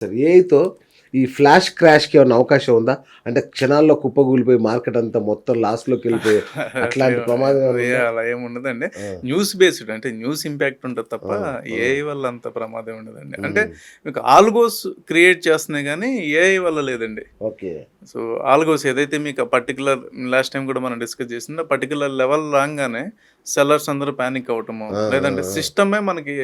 Sir ఏఐతో ఈ flash క్రాష్కి ఏమైనా అవకాశం ఉందా అంటే క్షణాల్లో కుప్పగూలిపోయి మార్కెట్ అంతా మొత్తం లాస్లోకి వెళ్ళిపోయి అట్లాంటి ప్రమాదం? అలా ఏమి ఉండదండి ఆ. న్యూస్ బేస్డ్ అంటే న్యూస్ ఇంపాక్ట్ ఉంటుంది తప్ప. ఏఐ వల్ల అంత ప్రమాదం ఉండదండి. అంటే మీకు ఆల్గోస్ క్రియేట్ చేస్తున్నాయి కానీ ఏఐ వల్ల లేదండి ఓకే సో ఆల్గోస్ ఏదైతే మీకు పర్టికులర్ లాస్ట్ టైం కూడా మనం డిస్కస్ చేసిందో పర్టికులర్ లెవెల్ రాగానే సెల్లర్స్ అందరూ ప్యానిక్ అవటము లేదంటే. సిస్టమే మనకి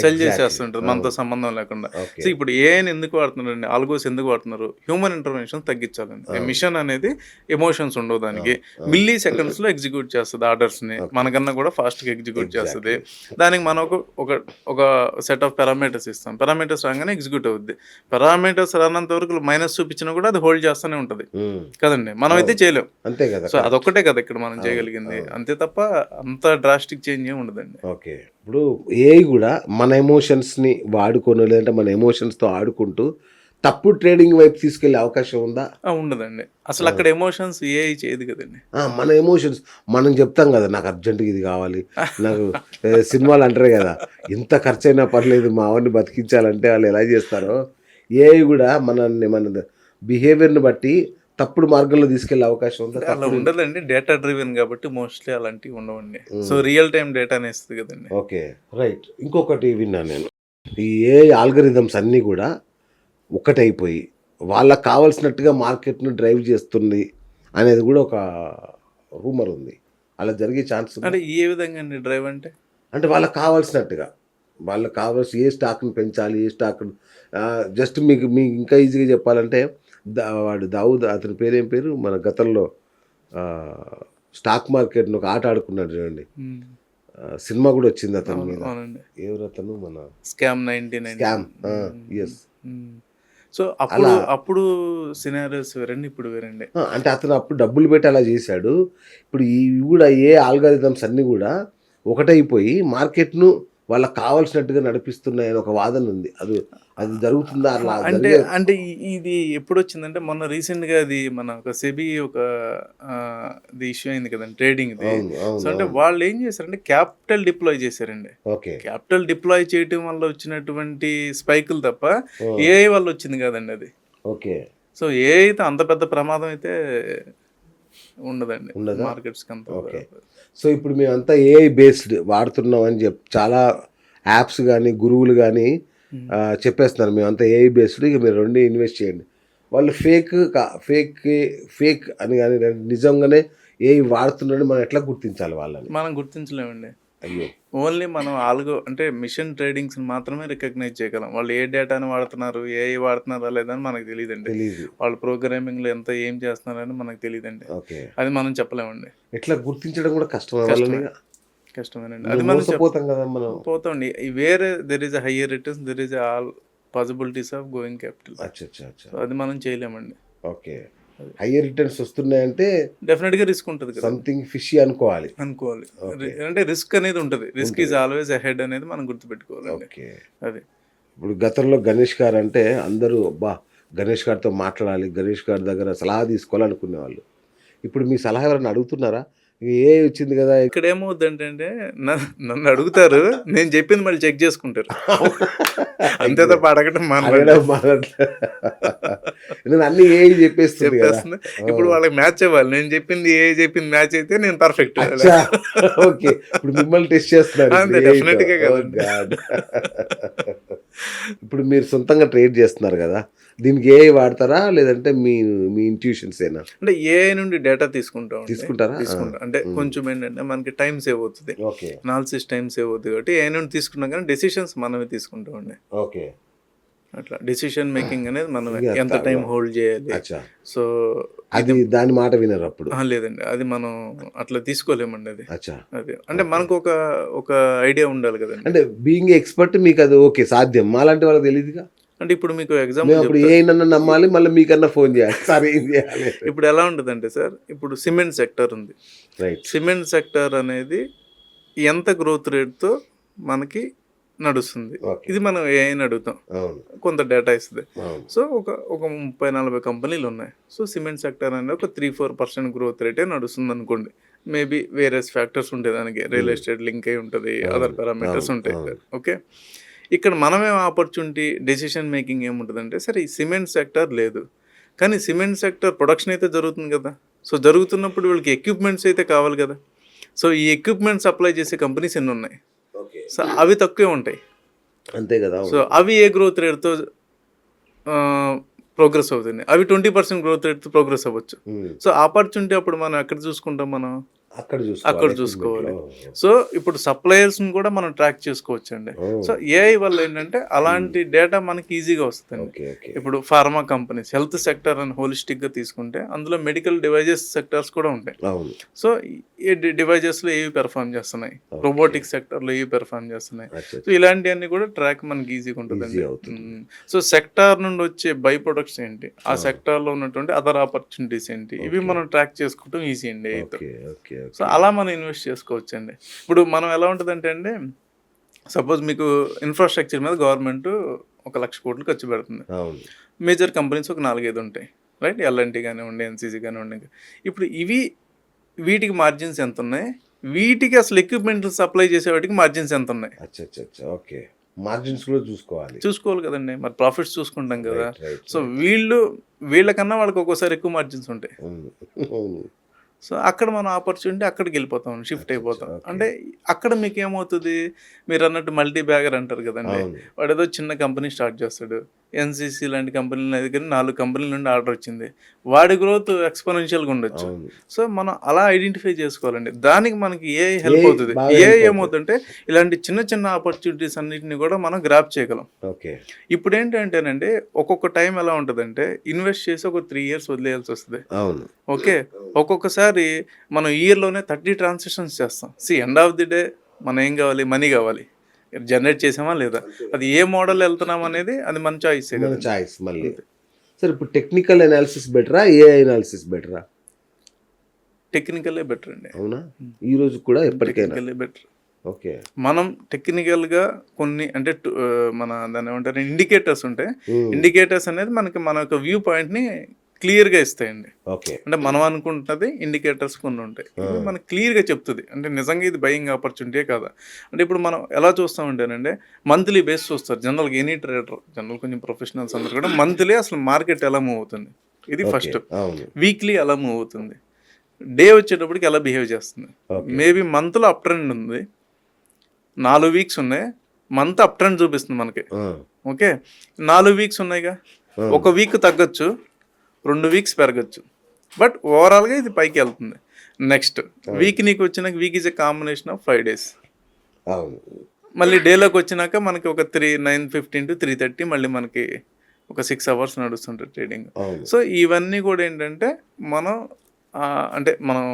సెల్. చేసేస్తుంటుంది మనతో. సంబంధం లేకుండా. సో ఇప్పుడు ఏఐని ఎందుకు వాడుతున్నారండి? ఆల్గోస్ ఎందుకు వాడుతున్నారు? హ్యూమన్ ఇంటర్వెన్షన్ తగ్గించాలండి. మిషన్ అనేది ఎమోషన్స్ ఉండవు దానికి. మిల్లీ సెకండ్స్లో ఎగ్జిక్యూట్ చేస్తుంది ఆర్డర్స్ని. మనకన్నా కూడా ఫాస్ట్గా ఎగ్జిక్యూట్. చేస్తుంది. దానికి మనం ఒక ఒక సెట్ ఆఫ్ పారామీటర్స్ ఇస్తాం. పారామీటర్స్ రాగానే ఎగ్జిక్యూట్ అవుద్ది. పారామీటర్స్ రానంత వరకు మైనస్ చూపించినా కూడా అది హోల్డ్ చేస్తూనే ఉంటది. ఉమ్. కదండి? మనం అయితే చేయలేం. అంతే కదా. సో అదొక్కటే కదా ఇక్కడ మనం చేయగలిగింది. అంతే తప్ప అంత డ్రాస్టిక్ చేంజ్ ఏమి ఉండదండి. ఓకే ఇప్పుడు ఏఐ కూడా మన ఎమోషన్స్ని వాడుకొని లేదంటే మన ఎమోషన్స్తో ఆడుకుంటూ తప్పు ట్రేడింగ్ వైపు తీసుకెళ్ళే అవకాశం ఉందా? ఉండదండి. అసలు అక్కడ ఎమోషన్స్ ఏఐ చేయదు కదండి. మన ఎమోషన్స్ మనం చెప్తాం కదా నాకు అర్జెంటుగా ఇది కావాలి. నాకు ఏ, సినిమాలు అంటారు కదా ఎంత ఖర్చు అయినా పర్లేదు మా ఆవిడని బతికించాలంటే వాళ్ళు ఎలా చేస్తారో? ఏఐ కూడా మనల్ని మన బిహేవియర్ని బట్టి తప్పుడు మార్గంలో తీసుకెళ్ళే అవకాశం ఉందా? అలా ఉండదండి. డేటా డ్రివెన్ కాబట్టి మోస్ట్లీ అలాంటివి ఉండవండి. సో రియల్ టైం డేటానే ఇస్తుంది కదండి. ఓకే. రైట్ ఇంకొకటి విన్నాను నేను. ఈ ఏ ఆల్గరిథమ్స్ అన్నీ కూడా ఒక్కటైపోయి వాళ్ళకి కావాల్సినట్టుగా మార్కెట్ను డ్రైవ్ చేస్తుంది అనేది కూడా ఒక రూమర్ ఉంది. అలా జరిగే ఛాన్స్ అంటే ఏ విధంగా అండి డ్రైవ్ అంటే? అంటే వాళ్ళకి కావాల్సినట్టుగా. వాళ్ళకి కావాల్సి ఏ స్టాక్ని పెంచాలి ఏ స్టాక్ జస్ట్ మీకు మీకు ఇంకా ఈజీగా చెప్పాలంటే వాడు దావుద్ అతని పేరేం పేరు? మన గతంలో స్టాక్ మార్కెట్ను ఒక ఆట ఆడుకున్నాడు చూడండి. సినిమా కూడా వచ్చింది అతని మీద. ఎవరు అతను? మన scam ninety nine scam yes so అప్పుడు అలా- అప్పుడు సినారియోస్ వేరండి ఇప్పుడు వేరండి. అంటే అతను అప్పుడు డబ్బులు పెట్టి అలా చేశాడు. ఇప్పుడు ఈ కూడా ఏ ఆల్గారిథమ్స్ అన్నీ కూడా ఒకటైపోయి మార్కెట్ను వాళ్ళకి కావాల్సినట్టుగా నడిపిస్తున్నాయని ఒక వాదన ఉంది. అది అది జరుగుతుందా అలా అంటే అంటే ఇది ఎప్పుడు వచ్చిందంటే మొన్న రీసెంట్గా అది మన ఒక సెబీ ఒక ఇది ఇష్యూ అయింది కదండి ట్రేడింగ్ సో అంటే. వాళ్ళు ఏం చేశారంటే క్యాపిటల్ డిప్లాయ్ చేశారండి క్యాపిటల్ డిప్లాయ్ చేయటం వల్ల వచ్చినటువంటి స్పైకులు తప్ప ఏఐ వల్ల వచ్చింది కదండి అది ఓకే సో ఏ అయితే అంత పెద్ద ప్రమాదం అయితే ఉండదండి ఉండదా? మార్కెట్స్ అంత ఓకే. సో ఇప్పుడు మేమంతా ఏఐ బేస్డ్ వాడుతున్నాం అని చెప్పి చాలా యాప్స్ కానీ గురువులు కానీ. చెప్పేస్తున్నారు. మేమంతా ఏఐ బేస్డ్ ఇక మీరు రెండు ఇన్వెస్ట్ చేయండి. వాళ్ళు ఫేక్ ఫేక్ ఫేక్ అని కానీ నిజంగానే ఏఐ వాడుతున్నాడని మనం ఎట్లా గుర్తించాలి వాళ్ళని? మనం గుర్తించలేమండి. అయ్యో. ఓన్లీ మనం ఆల్గో అంటే మిషన్ ట్రేడింగ్స్ మాత్రమే రికగ్నైజ్ చేయగలం. వాళ్ళు ఏ డేటాని వాడుతున్నారు ఏ వాడుతున్నారా లేదని మనకు తెలియదండి. తెలియదు వాళ్ళు ప్రోగ్రామింగ్లో ఎంత ఏం చేస్తున్నారని మనకు తెలియదండి. ఓకే. అది మనం చెప్పలేమండి. ఎట్లా గుర్తించడం కూడా కష్టం కష్టమేనండి. అది మనం మోసపోతాం కదా మనం. పోతాండి వేరే there is a higher returns there is all possibilities of going capital అచ్చా అచ్చా అచ్చా అది మనం చేయలేమండి. ఓకే. హయ్యర్ రిటర్న్స్ వస్తున్నాయంటే డెఫినెట్గా రిస్క్ ఉంటుంది సంథింగ్ ఫిషీ అనుకోవాలి. అనుకోవాలి. అంటే రిస్క్ అనేది ఉంటుంది. రిస్క్ ఈజ్ ఆల్వేస్ అహెడ్ అనేది మనం గుర్తుపెట్టుకోవాలండి. ఓకే. అది. ఇప్పుడు గతంలో గణేష్ గారు అంటే అందరూ అబ్బా గణేష్ గారితో మాట్లాడాలి గణేష్ గారి దగ్గర సలహా తీసుకోవాలనుకునేవాళ్ళు. ఇప్పుడు మీ సలహా ఎవరైనా అడుగుతున్నారా? ఏ వచ్చింది కదా? ఇక్కడ న- నన్ను అడుగుతారు నేను చెప్పింది మళ్ళీ చెక్ చేసుకుంటారు. అంతే తప్ప అడగటం అడగడం అన్ని ఏ చెప్పేస్తుంది ఇప్పుడు వాళ్ళకి మ్యాచ్ అవ్వాలి. నేను చెప్పింది ఏ చెప్పింది మ్యాచ్ అయితే నేను పర్ఫెక్ట్ ఓకే. ఇప్పుడు మిమ్మల్ని టెస్ట్ ఇప్పుడు definitely గా ఇప్పుడు మీరు సొంతంగా ట్రేడ్ చేస్తున్నారు కదా దీనికి ఏ వాడతారా? లేదంటే మీ మీ ఇంట్యూషన్స్ ఏనా? అంటే ఏ నుండి డేటా తీసుకుంటాం తీసుకుంటారా? తీసుకుంటాం. అంటే. కొంచెం ఏంటంటే మనకి టైం సేవ్ అవుతుంది. ఓకే. అనాలిసిస్ టైం సేవ్ అవుతుంది కాబట్టి ఏ నుండి తీసుకున్నాం కానీ డెసిషన్స్ మనమే తీసుకుంటామండి ఓకే. అట్లా. డెసిషన్ మేకింగ్ అనేది ఇక ఎంత టైం హోల్డ్ చేయాలి. సో అది దాని మాట వినరు అప్పుడు. లేదండి. అది మనం అట్లా తీసుకోలేమండి అది. అచ్చా. అది. అంటే మనకు ఒక ఒక ఐడియా ఉండాలి కదండి. అంటే బీయింగ్ ఎక్స్పర్ట్ మీకు అది ఓకే సాధ్యం. మాలాంటి వాళ్ళకి తెలియదుగా అంటే ఇప్పుడు మీకు ఎగ్జాంపుల్ అప్పుడు ఏ నన్ను నమ్మాలి మళ్ళీ మీకన్నా ఫోన్ చేయాలి. సార్ ఏం చేయాలి? ఇప్పుడు ఎలా ఉంటుందంటే సార్ ఇప్పుడు సిమెంట్ సెక్టర్ ఉంది. రైట్ సిమెంట్ సెక్టర్ అనేది ఎంత గ్రోత్ రేట్తో మనకి నడుస్తుంది. ఇది మనం ఏఐని అడుగుతాం. కొంత డేటా ఇస్తుంది. సో ఒక ఒక ముప్పై నలభై కంపెనీలు ఉన్నాయి. సో సిమెంట్ సెక్టర్ అనేది ఒక త్రీ ఫోర్ పర్సెంట్ గ్రోత్ రేటే నడుస్తుంది అనుకోండి. మేబీ వేరియస్ ఫ్యాక్టర్స్ ఉంటాయి దానికి. రియల్ ఎస్టేట్ లింక్ అయి ఉంటుంది అదర్ పారామీటర్స్ ఉంటాయి. ఓకే ఇక్కడ మనమేం ఆపర్చునిటీ డెసిషన్ మేకింగ్ ఏముంటుందంటే సరే ఈ సిమెంట్ సెక్టర్ లేదు. కానీ సిమెంట్ సెక్టర్ ప్రొడక్షన్ అయితే జరుగుతుంది కదా. సో జరుగుతున్నప్పుడు వీళ్ళకి ఎక్విప్మెంట్స్ అయితే కావాలి కదా. సో ఈ ఎక్విప్మెంట్ సప్లై చేసే కంపెనీస్ ఎన్ని ఉన్నాయి? సో అవి తక్కువే ఉంటాయి. అంతే కదా సో అవి ఏ గ్రోత్ రేట్తో ప్రోగ్రెస్ అవుతుంది? అవి ట్వంటీ పర్సెంట్ గ్రోత్ రేట్తో ప్రోగ్రెస్ అవ్వచ్చు. సో ఆపర్చునిటీ అప్పుడు మనం ఎక్కడ చూసుకుంటాం మనం? అక్కడ అక్కడ చూసుకోవాలి సో ఇప్పుడు సప్లయర్స్ని కూడా మనం ట్రాక్ చేసుకోవచ్చు అండి లో. ఓ, సో ఏఐ వల్ల ఏంటంటే అలాంటి డేటా మనకి ఈజీగా వస్తుంది ఇప్పుడు ఫార్మా కంపెనీస్ హెల్త్ సెక్టర్ అని హోలిస్టిక్గా తీసుకుంటే అందులో మెడికల్ డివైజెస్ సెక్టర్స్ కూడా ఉంటాయి. సో ఈ డివైజెస్లో ఏవి పెర్ఫామ్ చేస్తున్నాయి? రోబోటిక్ సెక్టర్లో ఏవి పెర్ఫామ్ చేస్తున్నాయి? సో ఇలాంటివన్నీ కూడా ట్రాక్ మనకి ఈజీగా. మ్మ్. సో సెక్టార్ నుండి వచ్చే బై ప్రొడక్ట్స్ ఏంటి? ఆ సెక్టార్లో ఉన్నటువంటి అదర్ ఆపర్చునిటీస్ ఏంటి? ఇవి మనం ట్రాక్ చేసుకోవడం ఈజీ అండి. అయితే సో అలా మనం ఇన్వెస్ట్ చేసుకోవచ్చు అండి ఇప్పుడు మనం ఎలా ఉంటుందంటే అండి సపోజ్ మీకు ఇన్ఫ్రాస్ట్రక్చర్ మీద గవర్నమెంట్ ఒక లక్ష కోట్లు ఖర్చు పెడుతుంది. మేజర్ కంపెనీస్ ఒక నాలుగైదు ఉంటాయి. రైట్ ఎల్ఎన్టీ కానివ్వండి ఎన్సీసీ కానివ్వండి. ఇప్పుడు ఇవి వీటికి మార్జిన్స్ ఎంత ఉన్నాయి వీటికి అసలు ఎక్విప్మెంట్ సప్లై చేసే వాటికి మార్జిన్స్ ఎంత ఉన్నాయి ఓకే. మార్జిన్స్ కూడా చూసుకోవాలి. చూసుకోవాలి కదండి. మరి ప్రాఫిట్స్ చూసుకుంటాం కదా. సో వీళ్ళు వీళ్ళకన్నా వాళ్ళకి ఒక్కోసారి ఎక్కువ మార్జిన్స్ ఉంటాయి. సో అక్కడ మనం ఆపర్చునిటీ అక్కడికి వెళ్ళిపోతాం షిఫ్ట్ అయిపోతాం. అంటే అక్కడ మీకు ఏమవుతుంది మీరు అన్నట్టు మల్టీ బ్యాగర్ అంటారు కదండి. వాడు ఏదో చిన్న కంపెనీ స్టార్ట్ చేస్తాడు. ఎన్సీసీ లాంటి కంపెనీల దగ్గర నాలుగు కంపెనీల నుండి ఆర్డర్ వచ్చింది. వాడి గ్రోత్ ఎక్స్పోనెన్షియల్గా ఉండొచ్చు. సో మనం అలా ఐడెంటిఫై చేసుకోవాలండి. దానికి మనకి ఏ హెల్ప్ అవుతుంది? ఏ. ఏమవుతుందంటే ఇలాంటి చిన్న చిన్న ఆపర్చునిటీస్ అన్నిటిని కూడా మనం గ్రాప్ చేయగలం. ఓకే. ఇప్పుడు ఏంటంటేనండి ఒక్కొక్క టైం ఎలా ఉంటుందంటే ఇన్వెస్ట్ చేసి ఒక త్రీ ఇయర్స్ వదిలేయాల్సి వస్తుంది. ఓకే? ఒక్కొక్కసారి మనం ఇయర్లోనే థర్టీ ట్రాన్సాక్షన్స్ చేస్తాం. See end of the day మనం ఏం కావాలి? మనీ కావాలి. జనరేట్ చేసామా లేదా? అది ఏ మోడల్ వెళ్తున్నాం అనేది అది మన చాయిస్ మన చాయిస్ మళ్ళీ. సరే ఇప్పుడు టెక్నికల్ అనాలిసిస్ బెటరా ఏఐ అనాలిసిస్ బెటరా టెక్నికలే బెటర్ అండి. అవునా? ఈ రోజు కూడా ఎప్పటికైనా. టెక్నికలే బెటర్ ఓకే. మనం టెక్నికల్గా కొన్ని అంటే మన దాన్ని ఏమంటారు ఇండికేటర్స్ ఉంటాయి ఇండికేటర్స్ అనేది మనకి మన యొక్క వ్యూ పాయింట్ని క్లియర్గా ఇస్తాయండి. ఓకే. అంటే మనం అనుకుంటున్నది ఇండికేటర్స్ కొన్ని ఉంటాయి. మనకు క్లియర్గా చెప్తుంది. అంటే నిజంగా ఇది బయింగ్ ఆపర్చునిటీ కాదా? అంటే ఇప్పుడు మనం ఎలా చూస్తామంటేనంటే మంత్లీ బేస్ చూస్తారు. జనరల్గా ఎనీ ట్రేడర్ జనరల్ కొంచెం ప్రొఫెషనల్స్ అందరూ కూడా మంత్లీ అసలు మార్కెట్ ఎలా మూవ్ అవుతుంది? ఇది ఫస్ట్ వీక్లీ ఎలా మూవ్ అవుతుంది? డే వచ్చేటప్పటికి ఎలా బిహేవ్ చేస్తుంది. మేబీ మంత్లో అప్ ట్రెండ్ ఉంది. నాలుగు వీక్స్ ఉన్నాయి. మంత్ అప్ ట్రెండ్ చూపిస్తుంది మనకి. ఓకే? నాలుగు వీక్స్ ఉన్నాయిగా. ఒక వీక్ తగ్గొచ్చు. రెండు వీక్స్ పెరగచ్చు. బట్ ఓవరాల్గా ఇది పైకి వెళ్తుంది. నెక్స్ట్ వీక్ నీకు వచ్చినాక week is a combination of five days మళ్ళీ డేలోకి వచ్చినాక మనకి ఒక three nine fifteen to three thirty మళ్ళీ మనకి ఒక సిక్స్ అవర్స్ నడుస్తుంటుంది ట్రేడింగ్ సో ఇవన్నీ కూడా ఏంటంటే మనం అంటే మనం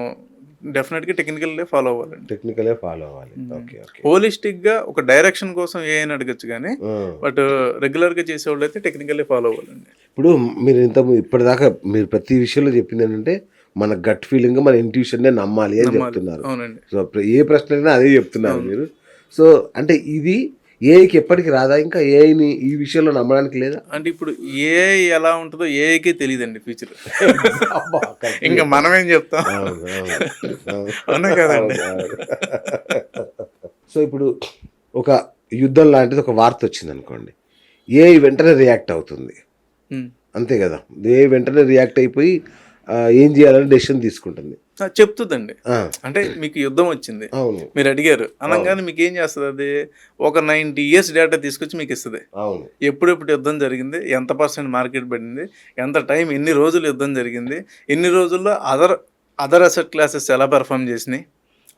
డెఫినెట్గా టెక్నికల్లే ఫాలో అవ్వాలండి. టెక్నికలే ఫాలో అవ్వాలి. హోలిస్టిక్గా ఒక డైరెక్షన్ కోసం ఏ అయినా అడగచ్చు కానీ. బట్ రెగ్యులర్గా చేసేవాళ్ళు అయితే టెక్నికల్లే ఫాలో అవ్వాలండి. ఇప్పుడు మీరు ఇంత ఇప్పటిదాకా మీరు ప్రతి విషయంలో చెప్పింది ఏంటంటే మన గట్ ఫీలింగ్ మన ఇంట్యూషన్నే నమ్మాలి అని చెప్తున్నారు. సో ఏ ప్రశ్న అయినా అదే చెప్తున్నారు మీరు. సో అంటే ఇది ఏఐకి ఎప్పటికి రాదా? ఇంకా ఏఐని ఈ విషయంలో నమ్మడానికి లేదా? అంటే ఇప్పుడు ఏ ఎలా ఉంటుందో ఏకే తెలియదండి ఫ్యూచర్ ఇంకా మనమేం చెప్తాం? అవును, అవును, అవును. అవునా కదండి సో ఇప్పుడు ఒక యుద్ధం లాంటిది ఒక వార్త వచ్చింది అనుకోండి ఏ వెంటనే రియాక్ట్ అవుతుంది. అంతే కదా. ఏ వెంటనే రియాక్ట్ అయిపోయి ఏం చేయాలని డెసిషన్ తీసుకుంటుంది. చెప్తుందండి. అంటే మీకు యుద్ధం వచ్చింది. మీరు అడిగారు. అనగానే మీకు ఏం చేస్తుంది అది? ఒక నైంటీ ఇయర్స్ డేటా తీసుకొచ్చి మీకు ఇస్తుంది. ఎప్పుడెప్పుడు యుద్ధం జరిగింది? ఎంత పర్సెంట్ మార్కెట్ పడింది? ఎంత టైం ఎన్ని రోజులు యుద్ధం జరిగింది? ఎన్ని రోజుల్లో అదర్ అదర్ అసెట్ క్లాసెస్ ఎలా పెర్ఫామ్ చేసినాయి?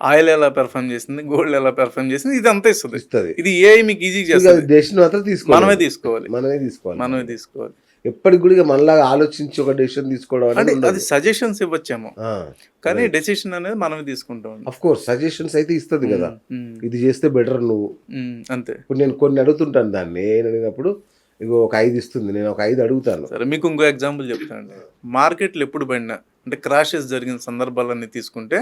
ఆయిల్ ఎలా పెర్ఫామ్ చేసింది? గోల్డ్ ఎలా పెర్ఫామ్ చేసింది? ఇది అంతా ఇస్తుంది. ఇది ఏ మీకు ఈజీ చేస్తుంది. మనమే తీసుకోవాలి. మనమే తీసుకోవాలి. మనమే తీసుకోవాలి. ఎప్పటికి కూడా మనలాగా ఆలోచించి ఒక డెసిషన్ తీసుకోవడం అంటే అది సజెషన్స్ ఇవ్వచ్చేమో. కానీ డెసిషన్ అనేది మనమే తీసుకుంటాం. అఫ్ కోర్స్ సజెషన్స్ అయితే ఇస్తుంది కదా. ఇది చేస్తే బెటర్ నువ్వు. అంతే. ఇప్పుడు నేను కొన్ని అడుగుతుంటాను దాన్ని. నేను అడిగినప్పుడు ఇగో ఒక ఐదు ఇస్తుంది నేను ఒక ఐదు అడుగుతాను. సరే మీకు ఇంకో ఎగ్జాంపుల్ చెప్తానండి. మార్కెట్లు ఎప్పుడు పడినా అంటే క్రాషెస్ జరిగిన సందర్భాలన్నీ తీసుకుంటే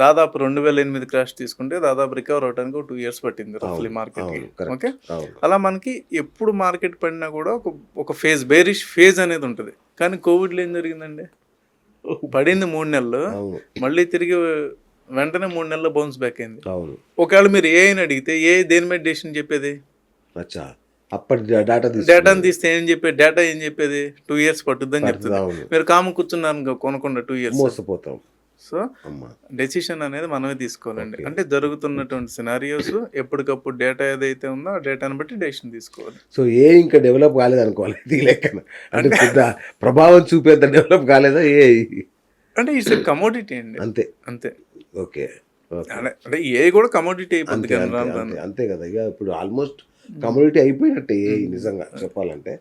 దాదాపు రెండు వేల ఎనిమిది క్రాష్ తీసుకుంటే దాదాపు రికవర్ అవడానికి ఒక టూ ఇయర్స్ పట్టింది రఫ్లీ మార్కెట్. ఓకే అలా మనకి ఎప్పుడు మార్కెట్ పడినా కూడా ఒక ఒక ఫేజ్ బేరిష్ ఫేజ్ అనేది ఉంటుంది. కానీ కోవిడ్లో ఏం జరిగిందండి? పడింది మూడు నెలలు. మళ్ళీ తిరిగి వెంటనే మూడు నెలల్లో బౌన్స్ బ్యాక్ అయింది. ఒకవేళ మీరు ఏ అని అడిగితే ఏ దేని మీద డెసిషన్ చెప్పేది? అప్పటి డేటా డేటాని తీస్తే ఏం చెప్పేది? డేటా ఏం చెప్పేది? టూ ఇయర్స్ పట్టుద్దని చెప్తుంది. మీరు కాము కూర్చున్నారు కొనకుండా టూ ఇయర్స్ మోసపోతాం. సో డెసిషన్ అనేది మనమే తీసుకోవాలండి. అంటే జరుగుతున్నటువంటి సినారియోస్ ఎప్పటికప్పుడు డేటా ఏదైతే ఉందో ఆ డేటాని బట్టి డెసిషన్ తీసుకోవాలి. సో ఏ ఇంకా డెవలప్ కాలేదు అనుకోవాలి. ఇది లెక్కన. అంటే పెద్ద ప్రభావం చూపేంత డెవలప్ కాలేదా? ఏ అంటే ఇట్స్ కమోడిటీ అండి. అంతే. అంతే. ఓకే. అంటే ఏ కూడా కమోడిటీ అయిపోతుంది అంతే కదా ఇక ఇప్పుడు ఆల్మోస్ట్ కమ్యూనిటీ అయిపోయినట్టే ఏ నిజంగా చెప్పాలంటే.